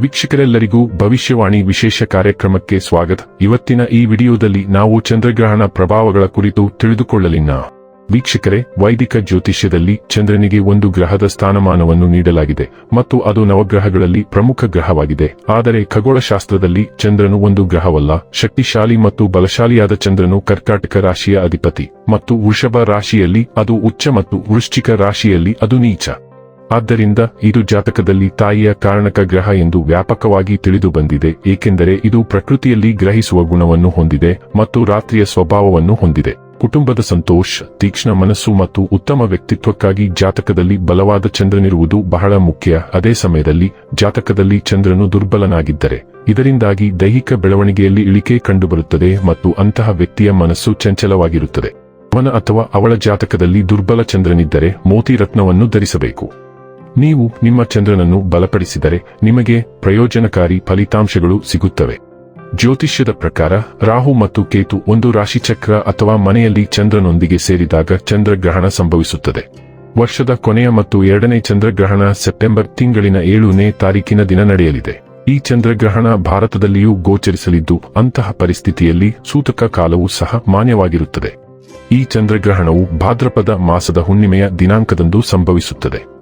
ವೀಕ್ಷಕರೆಲ್ಲರಿಗೂ ಭವಿಷ್ಯವಾಣಿ ವಿಶೇಷ ಕಾರ್ಯಕ್ರಮಕ್ಕೆ ಸ್ವಾಗತ. ಇವತ್ತಿನ ಈ ವಿಡಿಯೋದಲ್ಲಿ ನಾವು ಚಂದ್ರಗ್ರಹಣ ಪ್ರಭಾವಗಳ ಕುರಿತು ತಿಳಿದುಕೊಳ್ಳಲಿನ ವೀಕ್ಷಕರೇ, ವೈದಿಕ ಜ್ಯೋತಿಷ್ಯದಲ್ಲಿ ಚಂದ್ರನಿಗೆ ಒಂದು ಗ್ರಹದ ಸ್ಥಾನಮಾನವನ್ನು ನೀಡಲಾಗಿದೆ ಮತ್ತು ಅದು ನವಗ್ರಹಗಳಲ್ಲಿ ಪ್ರಮುಖ ಗ್ರಹವಾಗಿದೆ. ಆದರೆ ಖಗೋಳಶಾಸ್ತ್ರದಲ್ಲಿ ಚಂದ್ರನು ಒಂದು ಗ್ರಹವಲ್ಲ, ಶಕ್ತಿಶಾಲಿ ಮತ್ತು ಬಲಶಾಲಿಯಾದ ಚಂದ್ರನು ಕರ್ಕಾಟಕ ರಾಶಿಯ ಅಧಿಪತಿ ಮತ್ತು ವೃಷಭ ರಾಶಿಯಲ್ಲಿ ಅದು ಉಚ್ಚ ಮತ್ತು ವೃಶ್ಚಿಕ ರಾಶಿಯಲ್ಲಿ ಅದು ನೀಚ. ಆದ್ದರಿಂದ ಇದು ಜಾತಕದಲ್ಲಿ ತಾಯಿಯ ಕಾರಣಕ ಗ್ರಹ ಎಂದು ವ್ಯಾಪಕವಾಗಿ ತಿಳಿದು ಬಂದಿದೆ, ಏಕೆಂದರೆ ಇದು ಪ್ರಕೃತಿಯಲ್ಲಿ ಗ್ರಹಿಸುವ ಗುಣವನ್ನು ಹೊಂದಿದೆ ಮತ್ತು ರಾತ್ರಿಯ ಸ್ವಭಾವವನ್ನು ಹೊಂದಿದೆ. ಕುಟುಂಬದ ಸಂತೋಷ, ತೀಕ್ಷ್ಣ ಮನಸ್ಸು ಮತ್ತು ಉತ್ತಮ ವ್ಯಕ್ತಿತ್ವಕ್ಕಾಗಿ ಜಾತಕದಲ್ಲಿ ಬಲವಾದ ಚಂದ್ರನಿರುವುದು ಬಹಳ ಮುಖ್ಯ. ಅದೇ ಸಮಯದಲ್ಲಿ ಜಾತಕದಲ್ಲಿ ಚಂದ್ರನು ದುರ್ಬಲನಾಗಿದ್ದರೆ, ಇದರಿಂದಾಗಿ ದೈಹಿಕ ಬೆಳವಣಿಗೆಯಲ್ಲಿ ಇಳಿಕೆ ಕಂಡುಬರುತ್ತದೆ ಮತ್ತು ಅಂತಹ ವ್ಯಕ್ತಿಯ ಮನಸ್ಸು ಚಂಚಲವಾಗಿರುತ್ತದೆ. ಅವನ ಅಥವಾ ಅವಳ ಜಾತಕದಲ್ಲಿ ದುರ್ಬಲ ಚಂದ್ರನಿದ್ದರೆ ಮೋತಿ ರತ್ನವನ್ನು ಧರಿಸಬೇಕು. ನೀವು ನಿಮ್ಮ ಚಂದ್ರನನ್ನು ಬಲಪಡಿಸಿದರೆ ನಿಮಗೆ ಪ್ರಯೋಜನಕಾರಿ ಫಲಿತಾಂಶಗಳು ಸಿಗುತ್ತವೆ. ಜ್ಯೋತಿಷ್ಯದ ಪ್ರಕಾರ ರಾಹು ಮತ್ತು ಕೇತು ಒಂದು ರಾಶಿಚಕ್ರ ಅಥವಾ ಮನೆಯಲ್ಲಿ ಚಂದ್ರನೊಂದಿಗೆ ಸೇರಿದಾಗ ಚಂದ್ರಗ್ರಹಣ ಸಂಭವಿಸುತ್ತದೆ. ವರ್ಷದ ಕೊನೆಯ ಮತ್ತು ಎರಡನೇ ಚಂದ್ರಗ್ರಹಣ ಸೆಪ್ಟೆಂಬರ್ ತಿಂಗಳಿನ ಏಳನೇ ತಾರೀಕಿನ ದಿನ ನಡೆಯಲಿದೆ. ಈ ಚಂದ್ರಗ್ರಹಣ ಭಾರತದಲ್ಲಿಯೂ ಗೋಚರಿಸಲಿದ್ದು, ಅಂತಹ ಪರಿಸ್ಥಿತಿಯಲ್ಲಿ ಸೂತಕ ಕಾಲವೂ ಸಹ ಮಾನ್ಯವಾಗಿರುತ್ತದೆ. ಈ ಚಂದ್ರಗ್ರಹಣವು ಭಾದ್ರಪದ ಮಾಸದ ಹುಣ್ಣಿಮೆಯ ದಿನಾಂಕದಂದು ಸಂಭವಿಸುತ್ತದೆ.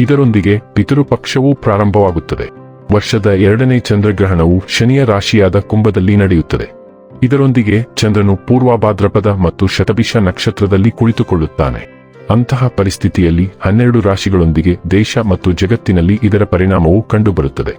ಇದರೊಂದಿಗೆ ಪಿತೃಪಕ್ಷವೂ ಪ್ರಾರಂಭವಾಗುತ್ತದೆ. ವರ್ಷದ ಎರಡನೇ ಚಂದ್ರಗ್ರಹಣವು ಶನಿಯ ರಾಶಿಯಾದ ಕುಂಭದಲ್ಲಿ ನಡೆಯುತ್ತದೆ. ಇದರೊಂದಿಗೆ ಚಂದ್ರನು ಪೂರ್ವಭಾದ್ರಪದ ಮತ್ತು ಶತಭಿಷ ನಕ್ಷತ್ರದಲ್ಲಿ ಕುಳಿತುಕೊಳ್ಳುತ್ತಾನೆ. ಅಂತಹ ಪರಿಸ್ಥಿತಿಯಲ್ಲಿ ಹನ್ನೆರಡು ರಾಶಿಗಳೊಂದಿಗೆ ದೇಶ ಮತ್ತು ಜಗತ್ತಿನಲ್ಲಿ ಇದರ ಪರಿಣಾಮವು ಕಂಡುಬರುತ್ತದೆ.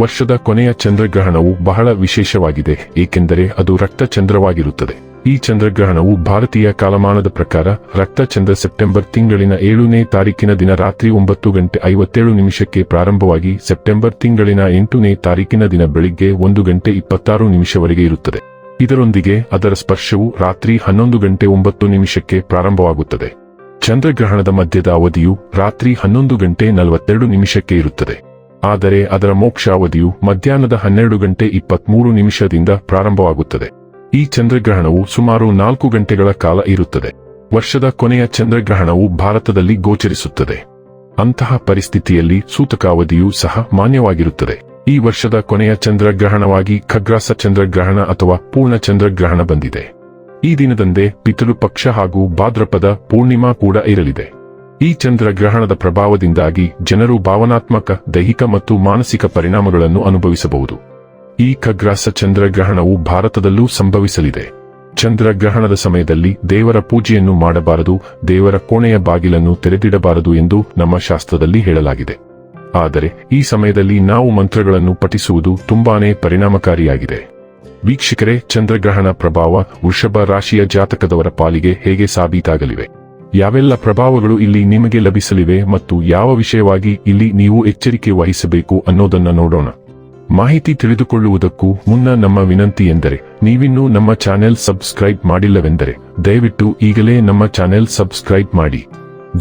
ವರ್ಷದ ಕೊನೆಯ ಚಂದ್ರಗ್ರಹಣವು ಬಹಳ ವಿಶೇಷವಾಗಿದೆ, ಏಕೆಂದರೆ ಅದು ರಕ್ತ ಚಂದ್ರವಾಗಿರುತ್ತದೆ ಈ ಚಂದ್ರಗ್ರಹಣವು ಭಾರತೀಯ ಕಾಲಮಾನದ ಪ್ರಕಾರ ರಕ್ತ ಚಂದ್ರ ಸೆಪ್ಟೆಂಬರ್ ತಿಂಗಳಿನ ಏಳನೇ ತಾರೀಕಿನ ದಿನ ರಾತ್ರಿ ಒಂಬತ್ತು ಗಂಟೆ ಐವತ್ತೇಳು ನಿಮಿಷಕ್ಕೆ ಪ್ರಾರಂಭವಾಗಿ ಸೆಪ್ಟೆಂಬರ್ ತಿಂಗಳಿನ ಎಂಟನೇ ತಾರೀಕಿನ ದಿನ ಬೆಳಿಗ್ಗೆ ಒಂದು ಗಂಟೆ ಇಪ್ಪತ್ತಾರು ನಿಮಿಷವರೆಗೆ ಇರುತ್ತದೆ. ಇದರೊಂದಿಗೆ ಅದರ ಸ್ಪರ್ಶವು ರಾತ್ರಿ ಹನ್ನೊಂದು ಗಂಟೆ ಒಂಬತ್ತು ನಿಮಿಷಕ್ಕೆ ಪ್ರಾರಂಭವಾಗುತ್ತದೆ. ಚಂದ್ರಗ್ರಹಣದ ಮಧ್ಯದ ಅವಧಿಯು ರಾತ್ರಿ ಹನ್ನೊಂದು ಗಂಟೆ ನಲವತ್ತೆರಡು ನಿಮಿಷಕ್ಕೆ ಇರುತ್ತದೆ. ಆದರೆ ಅದರ ಮೋಕ್ಷ ಅವಧಿಯು ಮಧ್ಯಾಹ್ನದ ಹನ್ನೆರಡು ಗಂಟೆ ಇಪ್ಪತ್ಮೂರು ನಿಮಿಷದಿಂದ ಪ್ರಾರಂಭವಾಗುತ್ತದೆ. ಈ ಚಂದ್ರಗ್ರಹಣವು ಸುಮಾರು ನಾಲ್ಕು ಗಂಟೆಗಳ ಕಾಲ ಇರುತ್ತದೆ. ವರ್ಷದ ಕೊನೆಯ ಚಂದ್ರಗ್ರಹಣವು ಭಾರತದಲ್ಲಿ ಗೋಚರಿಸುತ್ತದೆ. ಅಂತಹ ಪರಿಸ್ಥಿತಿಯಲ್ಲಿ ಸೂತಕಾವಧಿಯೂ ಸಹ ಮಾನ್ಯವಾಗಿರುತ್ತದೆ. ಈ ವರ್ಷದ ಕೊನೆಯ ಚಂದ್ರಗ್ರಹಣವಾಗಿ ಖಗ್ರಾಸ ಚಂದ್ರಗ್ರಹಣ ಅಥವಾ ಪೂರ್ಣ ಚಂದ್ರಗ್ರಹಣ ಬಂದಿದೆ. ಈ ದಿನದಂದೇ ಪಿತೃಪಕ್ಷ ಹಾಗೂ ಭಾದ್ರಪದ ಪೂರ್ಣಿಮಾ ಕೂಡ ಇರಲಿದೆ. ಈ ಚಂದ್ರಗ್ರಹಣದ ಪ್ರಭಾವದಿಂದಾಗಿ ಜನರು ಭಾವನಾತ್ಮಕ, ದೈಹಿಕ ಮತ್ತು ಮಾನಸಿಕ ಪರಿಣಾಮಗಳನ್ನು ಅನುಭವಿಸಬಹುದು. ಈ ಖಗ್ರಾಸ ಚಂದ್ರಗ್ರಹಣವು ಭಾರತದಲ್ಲೂ ಸಂಭವಿಸಲಿದೆ. ಚಂದ್ರಗ್ರಹಣದ ಸಮಯದಲ್ಲಿ ದೇವರ ಪೂಜೆಯನ್ನು ಮಾಡಬಾರದು, ದೇವರ ಕೋಣೆಯ ಬಾಗಿಲನ್ನು ತೆರೆದಿಡಬಾರದು ಎಂದು ನಮ್ಮ ಶಾಸ್ತ್ರದಲ್ಲಿ ಹೇಳಲಾಗಿದೆ. ಆದರೆ ಈ ಸಮಯದಲ್ಲಿ ನಾವು ಮಂತ್ರಗಳನ್ನು ಪಠಿಸುವುದು ತುಂಬಾನೇ ಪರಿಣಾಮಕಾರಿಯಾಗಿದೆ. ವೀಕ್ಷಕರೇ, ಚಂದ್ರಗ್ರಹಣ ಪ್ರಭಾವ ವೃಷಭ ರಾಶಿಯ ಜಾತಕದವರ ಪಾಲಿಗೆ ಹೇಗೆ ಸಾಬೀತಾಗಲಿವೆ? ಯಾವೆಲ್ಲ ಪ್ರಭಾವಗಳು ಇಲ್ಲಿ ನಿಮಗೆ ಲಭಿಸಲಿವೆ ಮತ್ತು ಯಾವ ವಿಷಯವಾಗಿ ಇಲ್ಲಿ ನೀವು ಎಚ್ಚರಿಕೆ ವಹಿಸಬೇಕು ಅನ್ನೋದನ್ನ ನೋಡೋಣ. ಮಾಹಿತಿ ತಿಳಿದುಕೊಳ್ಳುವುದಕ್ಕೂ ಮುನ್ನ ನಮ್ಮ ವಿನಂತಿ ಎಂದರೆ ನೀವಿನ್ನೂ ನಮ್ಮ ಚಾನೆಲ್ ಸಬ್ಸ್ಕ್ರೈಬ್ ಮಾಡಿಲ್ಲವೆಂದರೆ ದಯವಿಟ್ಟು ಈಗಲೇ ನಮ್ಮ ಚಾನೆಲ್ ಸಬ್ಸ್ಕ್ರೈಬ್ ಮಾಡಿ.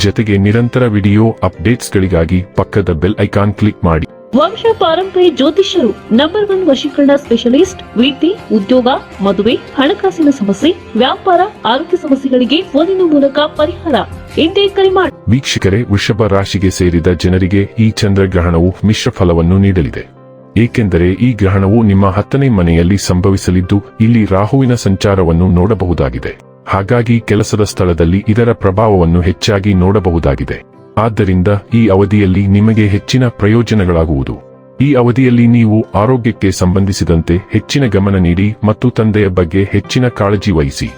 ಜೊತೆಗೆ ನಿರಂತರ ವಿಡಿಯೋ ಅಪ್ಡೇಟ್ಸ್ಗಳಿಗಾಗಿ ಪಕ್ಕದ ಬೆಲ್ ಐಕಾನ್ ಕ್ಲಿಕ್ ಮಾಡಿ. ವಂಶ ಪಾರಂಪರ್ಯ ಜ್ಯೋತಿಷ್ಯರು ನಂಬರ್ ಒನ್ ವಶೀಕರಣ ಸ್ಪೆಷಲಿಸ್ಟ್ ವಿದ್ಯೆ ಉದ್ಯೋಗ ಮದುವೆ ಹಣಕಾಸಿನ ಸಮಸ್ಯೆ ವ್ಯಾಪಾರ ಆರೋಗ್ಯ ಸಮಸ್ಯೆಗಳಿಗೆ ಫೋನಿನ ಮೂಲಕ ಪರಿಹಾರ. ಎಂದೇ ಕರೆ ಮಾಡಿ ವೀಕ್ಷಕರೇ ವೃಷಭ ರಾಶಿಗೆ ಸೇರಿದ ಜನರಿಗೆ ಈ ಚಂದ್ರಗ್ರಹಣವು ಮಿಶ್ರ ಫಲವನ್ನು ನೀಡಲಿದೆ. ಏಕೆಂದರೆ ಈ ಗ್ರಹಣವು ನಿಮ್ಮ ಹತ್ತನೇ ಮನೆಯಲ್ಲಿ ಸಂಭವಿಸಲಿದ್ದು, ಇಲ್ಲಿ ರಾಹುವಿನ ಸಂಚಾರವನ್ನು ನೋಡಬಹುದಾಗಿದೆ. ಹಾಗಾಗಿ ಕೆಲಸದ ಸ್ಥಳದಲ್ಲಿ ಇದರ ಪ್ರಭಾವವನ್ನು ಹೆಚ್ಚಾಗಿ ನೋಡಬಹುದಾಗಿದೆ. ಆದ್ದರಿಂದ ಈ ಅವಧಿಯಲ್ಲಿ ನಿಮಗೆ ಹೆಚ್ಚಿನ ಪ್ರಯೋಜನಗಳಾಗುವುದು. ಈ ಅವಧಿಯಲ್ಲಿ ನೀವು ಆರೋಗ್ಯಕ್ಕೆ ಸಂಬಂಧಿಸಿದಂತೆ ಹೆಚ್ಚಿನ ಗಮನ ನೀಡಿ ಮತ್ತು ತಂದೆಯ ಬಗ್ಗೆ ಹೆಚ್ಚಿನ ಕಾಳಜಿ ವಹಿಸಿ.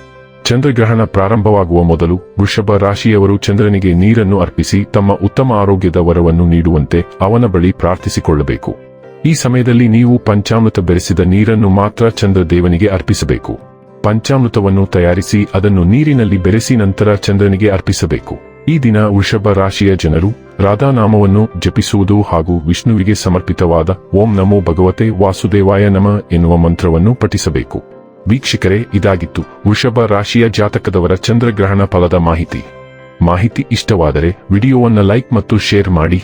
ಚಂದ್ರಗ್ರಹಣ ಪ್ರಾರಂಭವಾಗುವ ಮೊದಲು ವೃಷಭ ರಾಶಿಯವರು ಚಂದ್ರನಿಗೆ ನೀರನ್ನು ಅರ್ಪಿಸಿ ತಮ್ಮ ಉತ್ತಮ ಆರೋಗ್ಯದ ವರವನ್ನು ನೀಡುವಂತೆ ಅವನ ಬಳಿ ಪ್ರಾರ್ಥಿಸಿಕೊಳ್ಳಬೇಕು. ಈ ಸಮಯದಲ್ಲಿ ನೀವು ಪಂಚಾಮೃತ ಬೆರೆಸಿದ ನೀರನ್ನು ಮಾತ್ರ ಚಂದ್ರದೇವನಿಗೆ ಅರ್ಪಿಸಬೇಕು. ಪಂಚಾಮೃತವನ್ನು ತಯಾರಿಸಿ ಅದನ್ನು ನೀರಿನಲ್ಲಿ ಬೆರೆಸಿ ನಂತರ ಚಂದ್ರನಿಗೆ ಅರ್ಪಿಸಬೇಕು. ಈ ದಿನ ವೃಷಭ ರಾಶಿಯ ಜನರು ರಾಧಾನಾಮವನ್ನು ಜಪಿಸುವುದು ಹಾಗೂ ವಿಷ್ಣುವಿಗೆ ಸಮರ್ಪಿತವಾದ ಓಂ ನಮೋ ಭಗವತೆ ವಾಸುದೇವಾಯ ನಮ ಎನ್ನುವ ಮಂತ್ರವನ್ನು ಪಠಿಸಬೇಕು. ವೀಕ್ಷಕರೇ, ಇದಾಗಿತ್ತು ವೃಷಭ ರಾಶಿಯ ಜಾತಕದವರ ಚಂದ್ರಗ್ರಹಣ ಫಲದ ಮಾಹಿತಿ. ಮಾಹಿತಿ ಇಷ್ಟವಾದರೆ ವಿಡಿಯೋವನ್ನು ಲೈಕ್ ಮತ್ತು ಶೇರ್ ಮಾಡಿ.